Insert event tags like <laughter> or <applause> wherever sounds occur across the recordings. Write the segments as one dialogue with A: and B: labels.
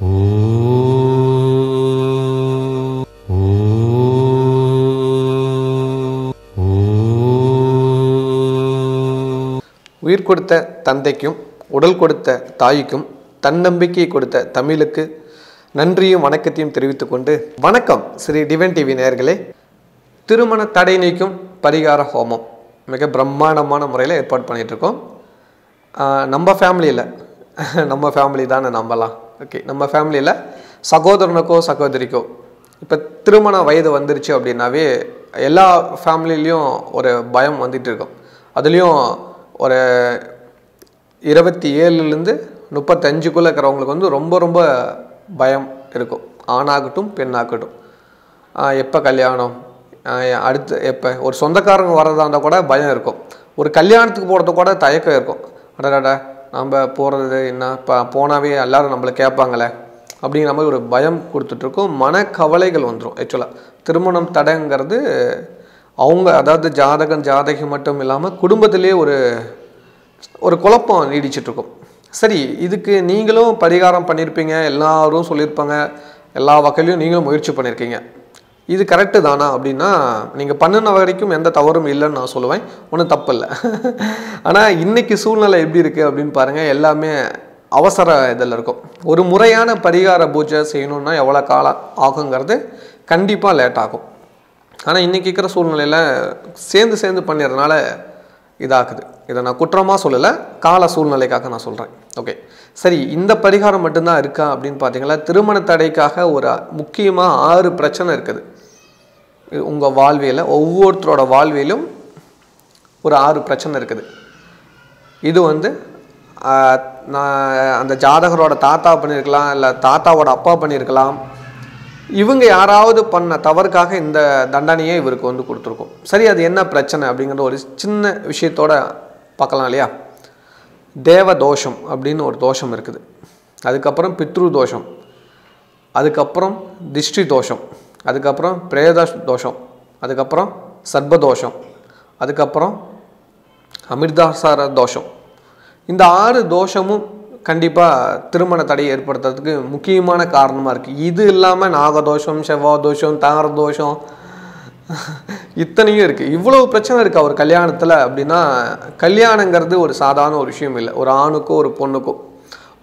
A: உயிர் கொடுத்த தந்தைக்கும் உடல் கொடுத்த தாய்க்கும் தன்னம்பிக்கை கொடுத்த தமிழுக்கு நன்றியும் வணக்கத்தையும் தெரிவித்துக் கொண்டு வணக்கம் ஸ்ரீ டிவன் டிவி நேர்களே திருமண தடை நீக்கும் பரிகார ஹோமம். மிக பிரம்மாண்டமான முறையில் ஏற்பாடு பண்ணிகிட்ருக்கோம் இருக்கோம். நம்ம ஃபேமிலியில் <laughs> நம்ம ஃபேமிலி தானே நம்பலாம். ஓகே நம்ம ஃபேமிலியில் சகோதரனுக்கோ சகோதரிக்கோ இப்போ திருமண வயது வந்துருச்சு அப்படின்னாவே எல்லா ஃபேமிலிலையும் ஒரு பயம் வந்துட்டு இருக்கும். அதுலேயும் ஒரு இருபத்தி ஏழுலேருந்து முப்பத்தஞ்சுக்குள்ளே இருக்கிறவங்களுக்கு வந்து ரொம்ப ரொம்ப பயம் இருக்கும். ஆணாகட்டும் பெண்ணாகட்டும். எப்போ கல்யாணம்? அடுத்து எப்போ? ஒரு சொந்தக்காரங்க வர்றதா இருந்தால் கூட பயம் இருக்கும். ஒரு கல்யாணத்துக்கு போகிறது கூட தயக்கம் இருக்கும். அடடா நம்ம போகிறது என்ன? இப்போ போனாவே எல்லாரும் நம்மளை கேட்பாங்களே. அப்படிங்கிற மாதிரி ஒரு பயம் கொடுத்துட்ருக்கும். மனக்கவலைகள் வந்துடும் ஆக்சுவலாக திருமணம் தடைங்கிறது அவங்க அதாவது ஜாதகம் ஜாதகி மட்டும் இல்லாமல் குடும்பத்திலே ஒரு ஒரு குழப்பம் நீடிச்சிட்ருக்கும். சரி இதுக்கு நீங்களும் பரிகாரம் பண்ணியிருப்பீங்க எல்லாரும் சொல்லியிருப்பாங்க எல்லா வகையிலையும் நீங்களும் முயற்சி பண்ணியிருக்கீங்க இது கரெக்டு தானா அப்படின்னா நீங்கள் பண்ணின வரைக்கும் எந்த தவறும் இல்லைன்னு நான் சொல்லுவேன். ஒன்றும் தப்பு இல்லை <laughs> ஆனால் இன்றைக்கி சூழ்நிலை எப்படி இருக்குது அப்படின்னு பாருங்கள் எல்லாமே அவசர இதில் இருக்கும். ஒரு முறையான பரிகார பூஜை செய்யணுன்னா எவ்வளோ காலம் ஆகுங்கிறது கண்டிப்பாக லேட் ஆகும். ஆனால் இன்றைக்கி இருக்கிற சூழ்நிலையில் சேர்ந்து சேர்ந்து பண்ணிடுறதுனால இதாகுது இதை நான் குற்றமாக சொல்லலை கால சூழ்நிலைக்காக நான் சொல்கிறேன் ஓகே சரி இந்த பரிகாரம் மட்டும்தான் இருக்கா அப்படின்னு பார்த்தீங்களா? திருமண தடைக்காக ஒரு முக்கியமாக ஆறு பிரச்சனை இருக்குது. உங்கள் வாழ்வியல ஒவ்வொருத்தரோட வாழ்வியலும் ஒரு ஆறு பிரச்சனை இருக்குது. இது வந்து நான் அந்த ஜாதகரோட தாத்தா பண்ணியிருக்கலாம் இல்லை தாத்தாவோட அப்பா பண்ணியிருக்கலாம் இவங்க யாராவது பண்ண தவறுக்காக இந்த தண்டனையை இவருக்கு வந்து கொடுத்துருக்கோம். சரி அது என்ன பிரச்சனை அப்படிங்கிற ஒரு சின்ன விஷயத்தோட பார்க்கலாம் இல்லையா? தேவ தோஷம் அப்படின்னு ஒரு தோஷம் இருக்குது. அதுக்கப்புறம் பித்ரு தோஷம் அதுக்கப்புறம் திஷ்டி தோஷம் அதுக்கப்புறம் பிரேத தோஷம் அதுக்கப்புறம் சர்பதோஷம் அதுக்கப்புறம் அமிர்தாசார தோஷம் இந்த ஆறு தோஷமும் கண்டிப்பாக திருமண தடை ஏற்படுத்துறதுக்கு முக்கியமான காரணமாக இருக்குது இது இல்லாமல் நாகதோஷம் செவ்வாய் தோஷம் தோஷம் இத்தனையும் இருக்குது இவ்வளோ பிரச்சனை இருக்குது அவர் கல்யாணத்தில் அப்படின்னா கல்யாணங்கிறது ஒரு சாதாரண ஒரு விஷயம் இல்லை. ஒரு ஆணுக்கோ ஒரு பொண்ணுக்கோ.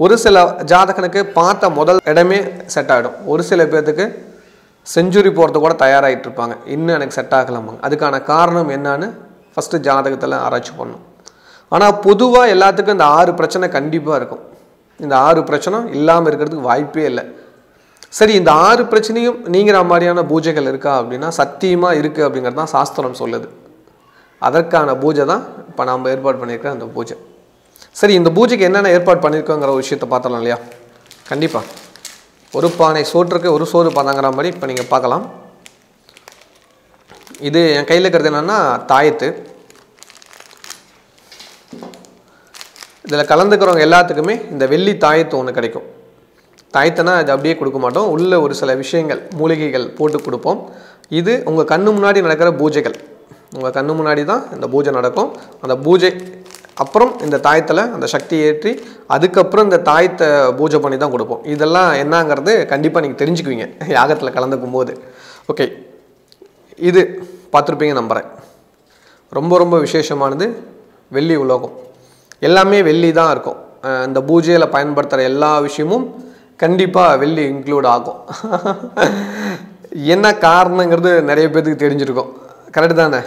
A: ஒரு சில ஜாதகனுக்கு பார்த்த முதல் இடமே செட் ஆகிடும் ஒரு சில பேர்த்துக்கு செஞ்சுரி போகிறது கூட தயாராகிட்டு இருப்பாங்க. இன்னும் எனக்கு செட் ஆகலாமாங்க அதுக்கான காரணம் என்னன்னு ஃபஸ்ட்டு ஜாதகத்தில் ஆராய்ச்சி பண்ணும் ஆனால் பொதுவாக எல்லாத்துக்கும் இந்த ஆறு பிரச்சனை கண்டிப்பாக இருக்கும். இந்த ஆறு பிரச்சனை இல்லாமல் இருக்கிறதுக்கு வாய்ப்பே இல்லை. சரி இந்த ஆறு பிரச்சனையும் நீங்கிற மாதிரியான பூஜைகள் இருக்கா அப்படின்னா சத்தியமாக இருக்குது அப்படிங்கிறது தான் சாஸ்திரம் சொல்லுது. அதற்கான பூஜை தான் இப்போ நாம் ஏற்பாடு பண்ணியிருக்கிற அந்த பூஜை. சரி இந்த பூஜைக்கு என்னென்ன ஏற்பாடு பண்ணியிருக்கோங்கிற ஒரு விஷயத்தை பார்த்தலாம் இல்லையா? கண்டிப்பாக ஒரு பானை சோற்றுக்கு ஒரு சோறு பாதாங்கிற மாதிரி இப்போ நீங்கள் பார்க்கலாம். இது என் கையில் இருக்கிறது என்னென்னா தாயத்து. இதில் கலந்துக்கிறவங்க எல்லாத்துக்குமே இந்த வெள்ளி தாயத்து ஒன்று கிடைக்கும். தாயத்தைனா அது அப்படியே கொடுக்க மாட்டோம். உள்ளே ஒரு சில விஷயங்கள் மூலிகைகள் போட்டு கொடுப்போம். இது உங்கள் கண்ணு முன்னாடி நடக்கிற பூஜைகள். உங்கள் கண்ணு முன்னாடி தான் இந்த பூஜை நடக்கும். அந்த பூஜை அப்புறம் இந்த தாயத்தில் அந்த சக்தி ஏற்றி அதுக்கப்புறம் இந்த தாயத்தை பூஜை பண்ணி தான் கொடுப்போம். இதெல்லாம் என்னங்கிறது கண்டிப்பாக நீங்கள் தெரிஞ்சுக்குவீங்க. <laughs> யாகத்தில் கலந்துக்கும் போது. ஓகே. இது பார்த்துருப்பீங்க நம்புகிறேன் ரொம்ப ரொம்ப விசேஷமானது வெள்ளி உலோகம். எல்லாமே வெள்ளி தான் இருக்கும். இந்த பூஜையில் பயன்படுத்துகிற எல்லா விஷயமும் கண்டிப்பாக வெள்ளி இன்க்ளூட் ஆகும். என்ன காரணங்கிறது நிறைய பேர்த்துக்கு தெரிஞ்சிருக்கும். கரெக்டு தானே?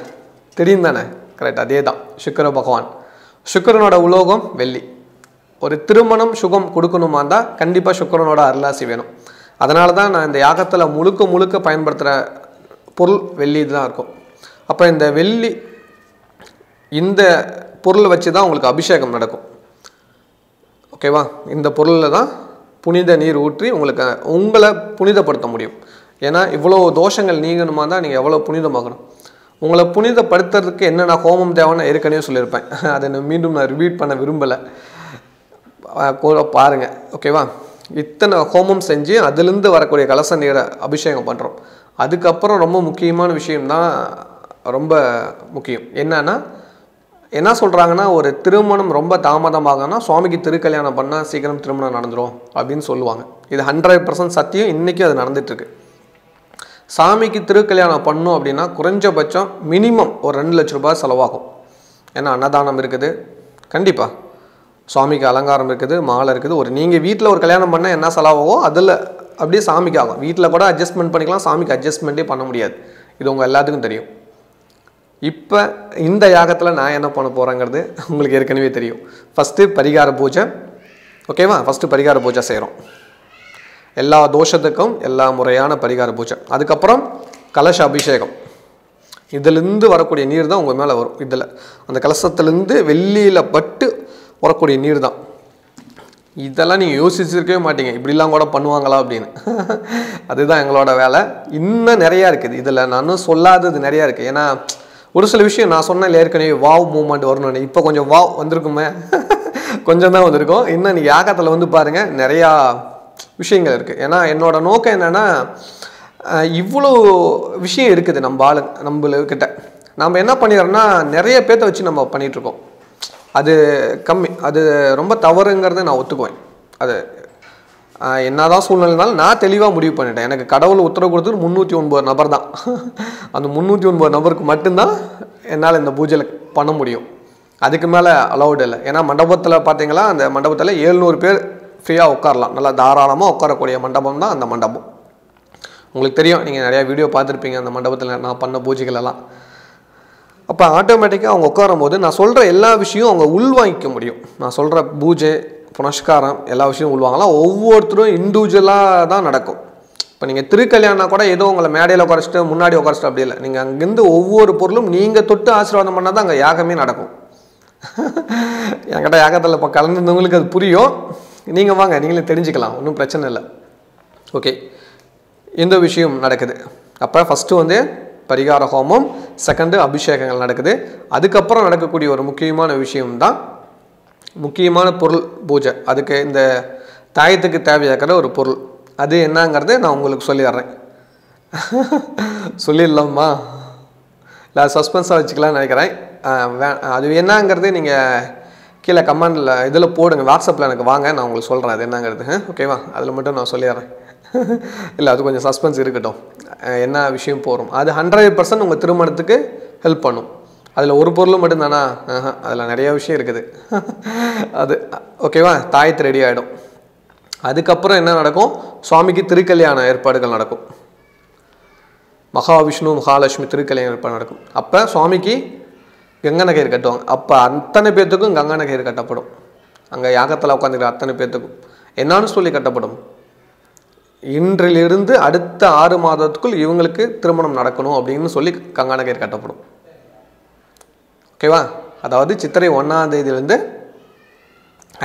A: தெரியும் தானே? கரெக்ட் அதே தான். சுக்கர பகவான். சுக்கரனோட உலோகம் வெள்ளி. ஒரு திருமணம் சுகம் கொடுக்கணுமா இருந்தால் கண்டிப்பாக சுக்கரனோட அருளாசி வேணும். அதனால தான் நான் இந்த யாகத்தில் முழுக்க முழுக்க பயன்படுத்துகிற பொருள் வெள்ளி தான் இருக்கும். அப்போ இந்த வெள்ளி இந்த பொருள் வச்சு தான் உங்களுக்கு அபிஷேகம் நடக்கும். ஓகேவா இந்த பொருளில் தான் புனித நீர் ஊற்றி உங்களுக்கு உங்களை புனிதப்படுத்த முடியும். ஏன்னா இவ்வளோ தோஷங்கள் நீங்கணுமா தான் நீங்கள் எவ்வளோ புனிதமாகணும். உங்களை புனிதப்படுத்துறதுக்கு என்னென்ன ஹோமம் தேவைன்னு ஏற்கனவே சொல்லியிருப்பேன். <laughs> அதை நான் மீண்டும் நான் ரிப்பீட் பண்ண விரும்பலை. பாருங்கள் ஓகேவா இத்தனை ஹோமம் செஞ்சு அதுலேருந்து வரக்கூடிய கலச நீரை அபிஷேகம் பண்ணுறோம் அதுக்கப்புறம் ரொம்ப முக்கியமான விஷயம்தான் ரொம்ப முக்கியம். என்னன்னா என்ன சொல்கிறாங்கன்னா ஒரு திருமணம் ரொம்ப தாமதமாகனா சுவாமிக்கு திருக்கல்யாணம் பண்ணால் சீக்கிரம் திருமணம் நடந்துரும் அப்படின்னு சொல்லுவாங்க. இது ஹண்ட்ரட் பர்சன்ட் சத்தியம். இன்றைக்கும் அது நடந்துகிட்ருக்கு சாமிக்கு திருக்கல்யாணம் பண்ணும் அப்படின்னா குறைஞ்சபட்சம் மினிமம் ஒரு ரெண்டு லட்ச ரூபாய் செலவாகும். ஏன்னா அன்னதானம் இருக்குது. கண்டிப்பாக சுவாமிக்கு அலங்காரம் இருக்குது மாலை இருக்குது. ஒரு நீங்கள் வீட்டில் ஒரு கல்யாணம் பண்ணால் என்ன செலவாகும் அதில் அப்படியே சாமிக்கு ஆகும். வீட்டில் கூட அட்ஜஸ்ட்மெண்ட் பண்ணிக்கலாம் சாமிக்கு அட்ஜஸ்ட்மெண்ட்டே பண்ண முடியாது. இது உங்கள் எல்லாத்துக்கும் தெரியும். இப்போ இந்த யாகத்தில் நான் என்ன பண்ண போகிறேங்கிறது உங்களுக்கு ஏற்கனவே தெரியும். ஃபஸ்ட்டு பரிகார பூஜை. ஓகேவா ஃபஸ்ட்டு பரிகார பூஜை செய்கிறோம் எல்லா தோஷத்துக்கும் எல்லா முறையான பரிகார பூஜை. அதுக்கப்புறம் கலச அபிஷேகம். இதிலிருந்து வரக்கூடிய நீர் தான் உங்கள் மேலே வரும். இதில். அந்த கலசத்துலேருந்து வெள்ளியில் பட்டு வரக்கூடிய நீர் தான். இதெல்லாம் நீங்கள் யோசிச்சிருக்கவே மாட்டீங்க. இப்படிலாம் கூட பண்ணுவாங்களா அப்படின்னு. <laughs> அதுதான் எங்களோட வேலை. இன்னும் நிறையா இருக்குது. இதில் நானும் சொல்லாதது நிறையா இருக்குது ஏன்னா ஒரு சில விஷயம் நான் சொன்னேன் ஏற்கனவே வாவ் மூமெண்ட் வரணும்னு இப்போ கொஞ்சம் வாவ் வந்திருக்குமே. <laughs> கொஞ்சம் தான் வந்திருக்கும். இன்னும் நீங்கள் யாகத்தில் வந்து பாருங்கள் நிறையா விஷயங்கள் இருக்குது ஏன்னா என்னோட நோக்கம் என்னென்னா இவ்வளோ விஷயம் இருக்குது நம்ம ஆளு நம்மளுக்கிட்ட. நம்ம என்ன பண்ணிடுறோம்னா நிறைய பேர்த்த வச்சு நம்ம பண்ணிகிட்ருக்கோம் அது கம்மி அது ரொம்ப தவறுங்கிறத நான் ஒத்துக்குவேன். அது என்னதான் சூழ்நிலைனாலும் நான் தெளிவாக முடிவு பண்ணிட்டேன். எனக்கு கடவுள் உத்தரவு கொடுத்தது முந்நூற்றி ஒன்பது நபர் தான் அந்த முந்நூற்றி ஒன்பது நபருக்கு மட்டும்தான் என்னால் இந்த பூஜையில் பண்ண முடியும். அதுக்கு மேலே அலௌடு இல்லை. ஏன்னா மண்டபத்தில் பார்த்தீங்களா அந்த மண்டபத்தில் ஏழ்நூறு பேர் ஃப்ரீயாக உட்காரலாம். நல்லா தாராளமாக உட்காரக்கூடிய மண்டபம் தான் அந்த மண்டபம். உங்களுக்கு தெரியும் நீங்கள் நிறையா வீடியோ பார்த்துருப்பீங்க அந்த மண்டபத்தில் நான் பண்ண பூஜைகள் எல்லாம். அப்போ ஆட்டோமேட்டிக்காக அவங்க உட்காரும் போது நான் சொல்கிற எல்லா விஷயம் அவங்க உள்வாங்கிக்க முடியும். நான் சொல்கிற பூஜை புனஸ்காரம் எல்லா விஷயமும் உள்வாங்கலாம் ஒவ்வொருத்தரும் இண்டிவிஜுவலாக தான் நடக்கும். இப்போ நீங்கள் திருக்கல்யாணம் கூட ஏதோ உங்களை மேடையில் உட்காரச்சிட்டு முன்னாடி உட்காரச்சிட்டு அப்படி இல்லை. நீங்கள் அங்கேருந்து ஒவ்வொரு பொருளும் நீங்கள் தொட்டு ஆசீர்வாதம் பண்ணால் தான் அங்கே யாகமே நடக்கும். <laughs> என்கிட்ட யாகத்தில் இப்போ கலந்துருந்தவங்களுக்கு அது புரியும். நீங்கள் வாங்க நீங்களே தெரிஞ்சுக்கலாம். ஒன்றும் பிரச்சனை இல்லை. ஓகே இந்த விஷயம் நடக்குது. அப்போ ஃபஸ்ட்டு வந்து பரிகார ஹோமம் செகண்டு அபிஷேகங்கள் நடக்குது. அதுக்கப்புறம் நடக்கக்கூடிய ஒரு முக்கியமான விஷயம் தான் முக்கியமான பொருள் பூஜை. அதுக்கு இந்த தாயத்துக்கு தேவையாக்கிற ஒரு பொருள். அது என்னங்கிறத நான் உங்களுக்கு சொல்லிடுறேன். சொல்லிடலாமா? இல்லை சஸ்பென்ஸாக வச்சுக்கலாம்னு நினைக்கிறேன். வே அது என்னங்கிறது நீங்கள் கீழே கமெண்டில் இதில் போடுங்க. வாட்ஸ்அப்பில் எனக்கு வாங்க நான் உங்களுக்கு சொல்கிறேன் அது என்னங்கிறது. ஓகேவா அதில் மட்டும் நான் சொல்லிடுறேன். இல்லை அது கொஞ்சம் சஸ்பென்ஸ் இருக்கட்டும். என்ன விஷயம் போகிறோம் அது ஹண்ட்ரட் பர்சன்ட் உங்கள் திருமணத்துக்கு ஹெல்ப் பண்ணும். அதில் ஒரு பொருள் மட்டும்தானா? அதில் நிறைய விஷயம் இருக்குது. அது ஓகேவா தாயத்து ரெடி ஆகிடும் அதுக்கப்புறம் என்ன நடக்கும்? சுவாமிக்கு திருக்கல்யாண ஏற்பாடுகள் நடக்கும். மகாவிஷ்ணு மகாலட்சுமி திருக்கல்யாணம் ஏற்பாடு நடக்கும். அப்போ சுவாமிக்கு கங்கை கயிறு கட்டுவாங்க. அப்போ அத்தனை பேர்த்துக்கும் கங்கை கயிறு கட்டப்படும். அங்கே யாகத்தில் உட்காந்துக்கிற அத்தனை பேர்த்துக்கும். என்னன்னு சொல்லி கட்டப்படும். இன்றிலிருந்து அடுத்த ஆறு மாதத்துக்குள் இவங்களுக்கு திருமணம் நடக்கணும் அப்படின்னு சொல்லி கங்கா கயிறு கட்டப்படும். ஓகேவா? அதாவது சித்திரை ஒன்றாம் தேதியிலேருந்து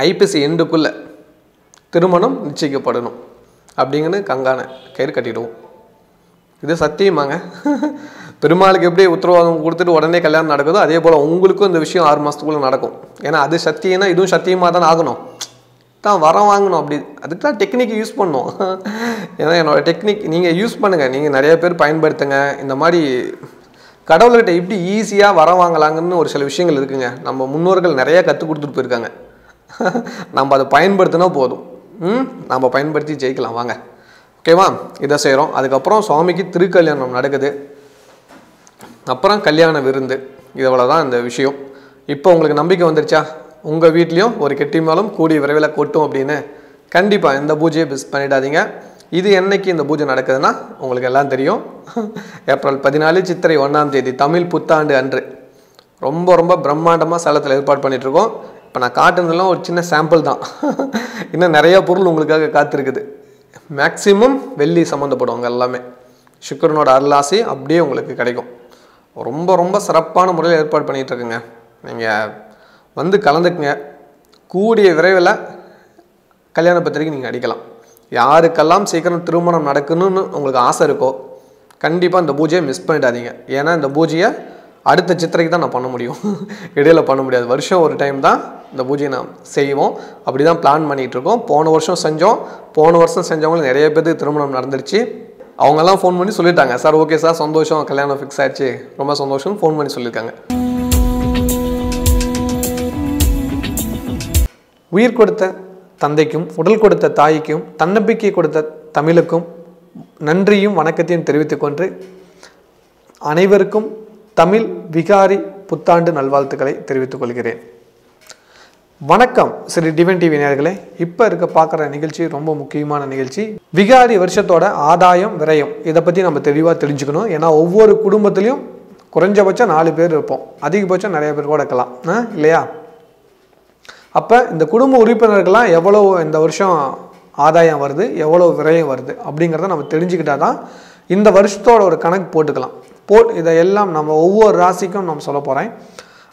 A: ஐபிசி எண்டுக்குள்ளே திருமணம் நிச்சயிக்கப்படணும். அப்படிங்கன்னு கங்கான கயிறு கட்டிடுவோம். இது சத்தியமாங்க. <laughs> பெருமாளுக்கு எப்படி உத்தரவாதம் கொடுத்துட்டு உடனே கல்யாணம் நடக்குதோ அதே போல் உங்களுக்கும் இந்த விஷயம் ஆறு மாதத்துக்குள்ளே நடக்கும். ஏன்னா அது சத்தியம்னா இதுவும் சத்தியமாக தான் ஆகணும். தான் வரம் வாங்கணும் அப்படி. அதுக்கு தான் டெக்னிக் யூஸ் பண்ணோம் ஏன்னா என்னோட டெக்னிக் நீங்கள் யூஸ் பண்ணுங்கள் நீங்கள் நிறைய பேர் பயன்படுத்துங்க. இந்த மாதிரி கடவுள்கிட்ட எப்படி ஈஸியாக வர வாங்கலாங்கன்னு ஒரு சில விஷயங்கள் இருக்குங்க. நம்ம முன்னோர்கள் நிறையா கற்றுக் கொடுத்துட்டு போயிருக்காங்க. நம்ம அதை பயன்படுத்தினா போதும். ம்? நம்ம பயன்படுத்தி ஜெயிக்கலாம். வாங்க. ஓகேவா? இதை செய்கிறோம் அதுக்கப்புறம் சுவாமிக்கு திருக்கல்யாணம் நடக்குது. அப்புறம் கல்யாண விருந்து. இவ்வளோ தான் இந்த விஷயம். இப்போ உங்களுக்கு நம்பிக்கை வந்துருச்சா? உங்கள் வீட்லேயும் ஒரு கெட்டி மேலும் கூடிய விரைவில் கொட்டும் அப்படின்னு கண்டிப்பாக இந்த பூஜையை மிஸ் பண்ணிடாதீங்க. இது என்னைக்கு இந்த பூஜை நடக்குதுன்னா உங்களுக்கு எல்லாம் தெரியும். ஏப்ரல் பதினாலு சித்திரை ஒன்றாம் தேதி தமிழ் புத்தாண்டு அன்று. ரொம்ப ரொம்ப பிரம்மாண்டமாக சேலத்தில் ஏற்பாடு பண்ணிகிட்ருக்கோம் இப்போ நான் காட்டுனதெல்லாம் ஒரு சின்ன சாம்பிள் தான். இன்னும் நிறையா பொருள் உங்களுக்காக காத்திருக்குது. மேக்ஸிமம் வெள்ளி சம்மந்தப்படுவாங்க எல்லாமே. சுக்கரனோட அருளாசி அப்படியே உங்களுக்கு கிடைக்கும். ரொம்ப ரொம்ப சிறப்பான முறையில் ஏற்பாடு பண்ணிகிட்ருக்குங்க நீங்கள் வந்து கலந்துக்குங்க. கூடிய விரைவில் கல்யாண பத்திரிக்கை நீங்கள் அடிக்கலாம். யாருக்கெல்லாம் சீக்கிரம் திருமணம் நடக்கணும்னு உங்களுக்கு ஆசை இருக்கோ கண்டிப்பாக இந்த பூஜையை மிஸ் பண்ணிடாதீங்க. ஏன்னா இந்த பூஜையை அடுத்த சித்திரைக்கு தான் நான் பண்ண முடியும். <laughs> இடையில பண்ண முடியாது. வருஷம் ஒரு டைம் தான் இந்த பூஜையை நான் செய்வோம். அப்படி தான் பிளான் பண்ணிகிட்ருக்கோம். போன வருஷம் செஞ்சோம். போன வருஷம் செஞ்சவங்களுக்கு நிறைய பேருக்கு திருமணம் நடந்துருச்சு. அவங்கெல்லாம் ஃபோன் பண்ணி சொல்லிட்டாங்க. சார் ஓகே சார் சந்தோஷம். கல்யாணம் ஃபிக்ஸ் ஆயிடுச்சு. ரொம்ப சந்தோஷம்னு ஃபோன் பண்ணி சொல்லியிருக்காங்க. உயிர் கொடுத்த தந்தைக்கும் உடல் கொடுத்த தாய்க்கும் தன்னம்பிக்கை கொடுத்த தமிழுக்கும் நன்றியும் வணக்கத்தையும் தெரிவித்துக்கொண்டு அனைவருக்கும் தமிழ் விகாரி புத்தாண்டு நல்வாழ்த்துக்களை தெரிவித்துக் கொள்கிறேன். வணக்கம் ஸ்ரீ டிவன் டிவி நேர்களே இப்போ இருக்க பார்க்குற நிகழ்ச்சி ரொம்ப முக்கியமான நிகழ்ச்சி. விகாரி வருஷத்தோட ஆதாயம் விரயம். இதை பற்றி நம்ம தெளிவாக தெரிஞ்சுக்கணும். ஏன்னா ஒவ்வொரு குடும்பத்துலேயும் குறைஞ்சபட்சம் நாலு பேர் இருப்போம். அதிகபட்சம் நிறைய பேர் கூட இருக்கலாம். ஆ, இல்லையா? அப்போ இந்த குடும்ப உறுப்பினர்கள்லாம் எவ்வளோ இந்த வருஷம் ஆதாயம் வருது எவ்வளோ விரயம் வருது அப்படிங்கிறத நம்ம தெரிஞ்சுக்கிட்டா தான் இந்த வருஷத்தோட ஒரு கணக்கு போட்டுக்கலாம். போட் இதை எல்லாம் நம்ம ஒவ்வொரு ராசிக்கும் நம்ம சொல்ல போகிறேன்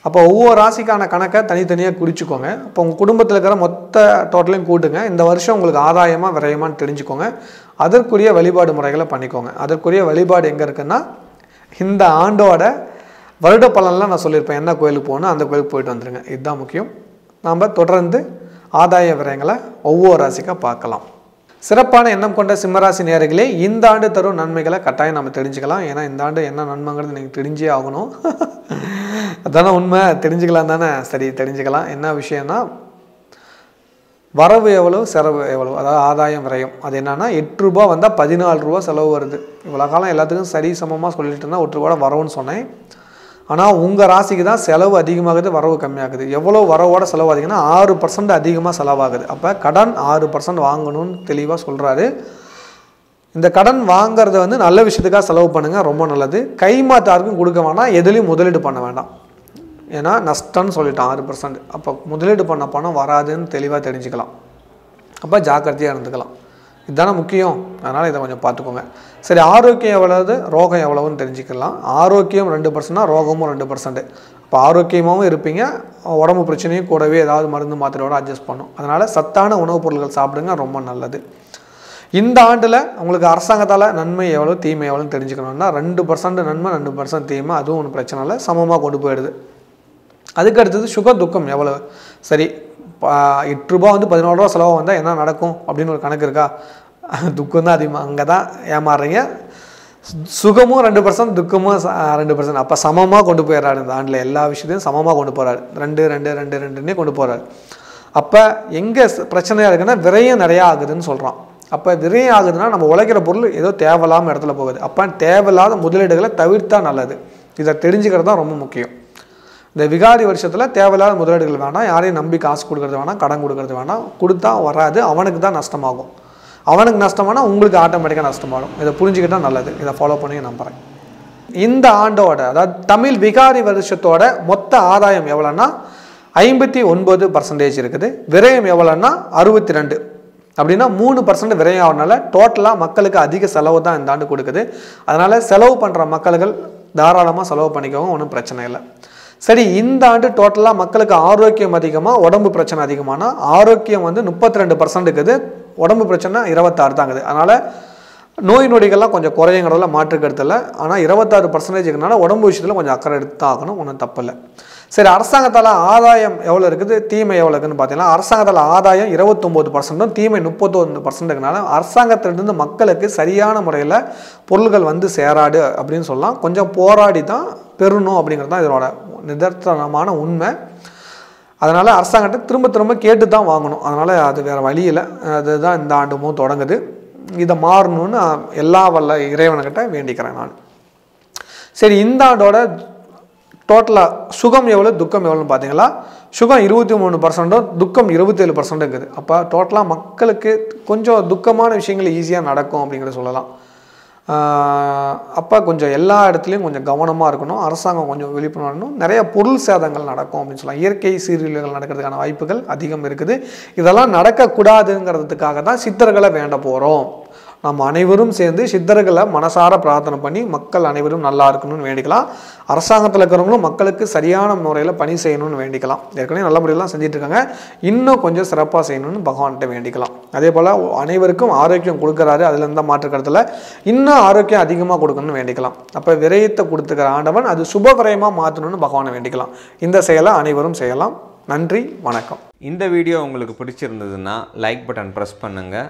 A: அப்போ ஒவ்வொரு ராசிக்கான கணக்கை தனித்தனியாக குறிச்சிக்கோங்க. இப்போ உங்கள் குடும்பத்தில் இருக்கிற மொத்த டோட்டலையும் கூட்டுங்க. இந்த வருஷம் உங்களுக்கு ஆதாயமாக விரயமானு தெரிஞ்சுக்கோங்க. அதற்குரிய வழிபாடு முறைகளை பண்ணிக்கோங்க. அதற்குரிய வழிபாடு எங்கே இருக்குன்னா இந்த ஆண்டோட வருட பலன்லாம் நான் சொல்லியிருப்பேன். என்ன கோயிலுக்கு போகணும் அந்த கோயிலுக்கு போயிட்டு வந்துடுங்க இதுதான் முக்கியம். நாம் தொடர்ந்து ஆதாய விரயங்களை ஒவ்வொரு ராசிக்காக பார்க்கலாம். சிறப்பான எண்ணம் கொண்ட சிம்மராசி நேர்களே இந்த ஆண்டு தரும் நன்மைகளை கட்டாயம் நம்ம தெரிஞ்சுக்கலாம். ஏன்னா இந்த ஆண்டு என்ன நன்மைங்கிறது நீங்கள் தெரிஞ்சே ஆகணும். <laughs> அதான உண்மை. தெரிஞ்சுக்கலாம் தானே? சரி தெரிஞ்சுக்கலாம். என்ன விஷயம்னா வரவு எவ்வளோ செலவு எவ்வளோ அதாவது ஆதாயம் விரயம். அது என்னென்னா எட்டு ரூபா வந்தால் பதினாலு ரூபா செலவு வருது. இவ்வளோ காலம் எல்லாத்துக்கும் சரி சமமாக சொல்லிட்டு இருந்தால் எட்டு ரூபா வரவுன்னு சொன்னேன். ஆனால் உங்கள் ராசிக்கு தான் செலவு அதிகமாகுது வரவு கம்மியாகுது. எவ்வளோ வரவோட செலவாகுதுன்னா ஆறு பர்சன்ட் அதிகமாக செலவாகுது. அப்போ கடன் ஆறு பர்சன்ட் வாங்கணும்னு தெளிவாக சொல்கிறாரு இந்த கடன் வாங்குறத வந்து நல்ல விஷயத்துக்காக செலவு பண்ணுங்கள் ரொம்ப நல்லது. கைமாத்தாருக்கும் கொடுக்க வேண்டாம் எதுலேயும் முதலீடு பண்ண வேண்டாம். ஏன்னா நஷ்டம்னு சொல்லிட்டான் ஆறு பர்சன்ட் அப்போ முதலீடு பண்ண பணம் வராதுன்னு தெளிவாக தெரிஞ்சுக்கலாம். அப்போ ஜாக்கிரதையாக இருந்துக்கலாம். இதுதானே முக்கியம். அதனால் இதை கொஞ்சம் பார்த்துக்கோங்க. சரி ஆரோக்கியம் எவ்வளவு ரோகம் எவ்வளவுன்னு தெரிஞ்சுக்கலாம். ஆரோக்கியம் ரெண்டு பர்சன்ட்னா ரோகமும் ரெண்டு பர்சன்ட் இப்போ ஆரோக்கியமாகவும் இருப்பீங்க. உடம்பு பிரச்சனையும் கூடவே ஏதாவது மருந்து மாத்திரையோட அட்ஜஸ்ட் பண்ணும். அதனால் சத்தான உணவுப் பொருட்கள் சாப்பிடுங்க ரொம்ப நல்லது. இந்த ஆண்டில் உங்களுக்கு அரசாங்கத்தால் நன்மை எவ்வளோ தீமை எவ்வளோன்னு தெரிஞ்சுக்கணும்னா ரெண்டு பர்சன்ட் நன்மை ரெண்டு பர்சன்ட் தீமை அதுவும் ஒன்றும் பிரச்சனை இல்லை. சமமாக கொண்டு போயிடுது. அதுக்கு அடுத்தது சுக துக்கம் எவ்வளவு? சரி எட்டுரூபா எட்டு ரூபா வந்து பதினோரு ரூபா செலவு வந்தால் என்ன நடக்கும் அப்படின்னு ஒரு கணக்கு இருக்கா? துக்கம் தான் அதிகமாக அங்கே தான் ஏமாறுறீங்க. சு- சுகமும் ரெண்டு பர்சன்ட் துக்கமும் ரெண்டு பர்சன்ட் அப்போ சமமாக கொண்டு போயிடுறாரு இந்த ஆண்டில். எல்லா விஷயத்தையும் சமமாக கொண்டு போகிறாரு ரெண்டு ரெண்டு ரெண்டு ரெண்டுன்னே கொண்டு போகிறாரு அப்போ எங்கே பிரச்சனையாக இருக்குன்னா விரயம் நிறையா ஆகுதுன்னு சொல்கிறான் அப்போ விரயம் ஆகுதுன்னா நம்ம உழைக்கிற பொருள் ஏதோ தேவையில்லாமல் இடத்துல போகுது. அப்போ தேவையில்லாத முதலீடுகளை தவிர்த்தா நல்லது. இதை தெரிஞ்சுக்கிறது தான் ரொம்ப முக்கியம். இந்த விகாரி வருஷத்தில் தேவையில்லாத முதலீடுகள் வேணாம் யாரையும் நம்பி காசு கொடுக்கறது வேணாம் கடன் கொடுக்கறது வேணாம் கொடுத்தா வராது அவனுக்கு தான் நஷ்டமாகும். அவனுக்கு நஷ்டமானா உங்களுக்கு ஆட்டோமேட்டிக்காக நஷ்டமாகும் இதை புரிஞ்சுக்கிட்டால் நல்லது. இதை ஃபாலோ பண்ணி நம்புகிறேன் இந்த ஆண்டோட அதாவது தமிழ் விகாரி வருஷத்தோட மொத்த ஆதாயம் எவ்வளோன்னா ஐம்பத்தி ஒன்பது பர்சன்டேஜ் இருக்குது. விரயம் எவ்வளோன்னா அறுபத்தி ரெண்டு. அப்படின்னா மூணு பர்சன்ட் விரயம் ஆகிறனால டோட்டலாக மக்களுக்கு அதிக செலவு தான் இந்த ஆண்டு கொடுக்குது. அதனால் செலவு பண்ணுற மக்கள்கள் தாராளமாக செலவு பண்ணிக்கோங்க ஒன்றும் பிரச்சனை இல்லை. சரி இந்த ஆண்டு டோட்டலாக மக்களுக்கு ஆரோக்கியம் அதிகமாக உடம்பு பிரச்சனை அதிகமானா ஆரோக்கியம் வந்து முப்பத்தி ரெண்டு பர்சன்ட் இருக்குது உடம்பு பிரச்சனை இருபத்தாறு தாங்குது. அதனால் நோய் நொடிகள்லாம் கொஞ்சம் குறையுங்கிறதுல மாற்று கருத்து ஆனால் இருபத்தாறு பர்சன்டேஜ்னால உடம்பு விஷயத்தில் கொஞ்சம் அக்கறை எடுத்து ஆகணும் ஒன்றும் தப்பில்லை. சரி அரசாங்கத்தால் ஆதாயம் எவ்வளோ இருக்குது? தீமை எவ்வளோ இருக்குதுன்னு பார்த்தீங்கன்னா அரசாங்கத்தால் ஆதாயம் இருபத்தொம்போது பர்சன்ட்டும் தீமை முப்பத்தொன்று பர்சன்ட்டுக்குனால அரசாங்கத்திலிருந்து மக்களுக்கு சரியான முறையில் பொருள்கள் வந்து சேராடு அப்படின்னு சொல்லலாம். கொஞ்சம் போராடி தான் பெறணும் அப்படிங்கிறது தான் இதனோட நிதர்த்தனமான உண்மை. அதனால் அரசாங்கத்தை திரும்ப திரும்ப கேட்டு தான் வாங்கணும். அதனால் அது வேறு வழியில் அதுதான் இந்த ஆண்டுமும் தொடங்குது. இதை மாறணும்னு எல்லா வல்ல இறைவனுக்கிட்ட வேண்டிக்கிறேன் நான். சரி இந்த ஆண்டோட டோட்டலாக சுகம் எவ்வளோ துக்கம் எவ்வளோன்னு பார்த்தீங்களா? சுகம் இருபத்தி மூணு பர்சன்ட்டும் துக்கம் இருபத்தேழு பர்சன்ட் இருக்குது அப்போ டோட்டலாக மக்களுக்கு கொஞ்சம் துக்கமான விஷயங்கள் ஈஸியாக நடக்கும் அப்படிங்கிறத சொல்லலாம். அப்போ கொஞ்சம் எல்லா இடத்துலையும் கொஞ்சம் கவனமாக இருக்கணும். அரசாங்கம் கொஞ்சம் விழிப்புணர்வு நிறைய பொருள் சேதங்கள் நடக்கும் அப்படின்னு சொல்லலாம். இயற்கை சீரியல்கள் நடக்கிறதுக்கான வாய்ப்புகள் அதிகம் இருக்குது. இதெல்லாம் நடக்கக்கூடாதுங்கிறதுக்காக தான் சித்தர்களை வேண்ட போகிறோம் நம்ம அனைவரும் சேர்ந்து சித்தர்களை மனசார பிரார்த்தனை பண்ணி மக்கள் அனைவரும் நல்லா இருக்கணும்னு வேண்டிக்கலாம். அரசாங்கத்தில் இருக்கிறவங்களும் மக்களுக்கு சரியான முறையில் பணி செய்யணும்னு வேண்டிக்கலாம். ஏற்கனவே நல்ல முறையெல்லாம் செஞ்சிட்ருக்காங்க. இன்னும் கொஞ்சம் சிறப்பாக செய்யணும்னு பகவான்கிட்ட வேண்டிக்கலாம். அதே போல் அனைவருக்கும் ஆரோக்கியம் கொடுக்குறாரு. அதில் இருந்த மாற்று இன்னும் ஆரோக்கியம் அதிகமாக கொடுக்கணும்னு வேண்டிக்கலாம். அப்போ விரயத்தை கொடுத்துக்கிற ஆண்டவன் அது சுப விரயமாக மாற்றணும்னு பகவானை வேண்டிக்கலாம். இந்த செயலை அனைவரும் செய்யலாம். நன்றி வணக்கம்.
B: இந்த வீடியோ உங்களுக்கு பிடிச்சிருந்ததுன்னா லைக் பட்டன் ப்ரெஸ் பண்ணுங்கள்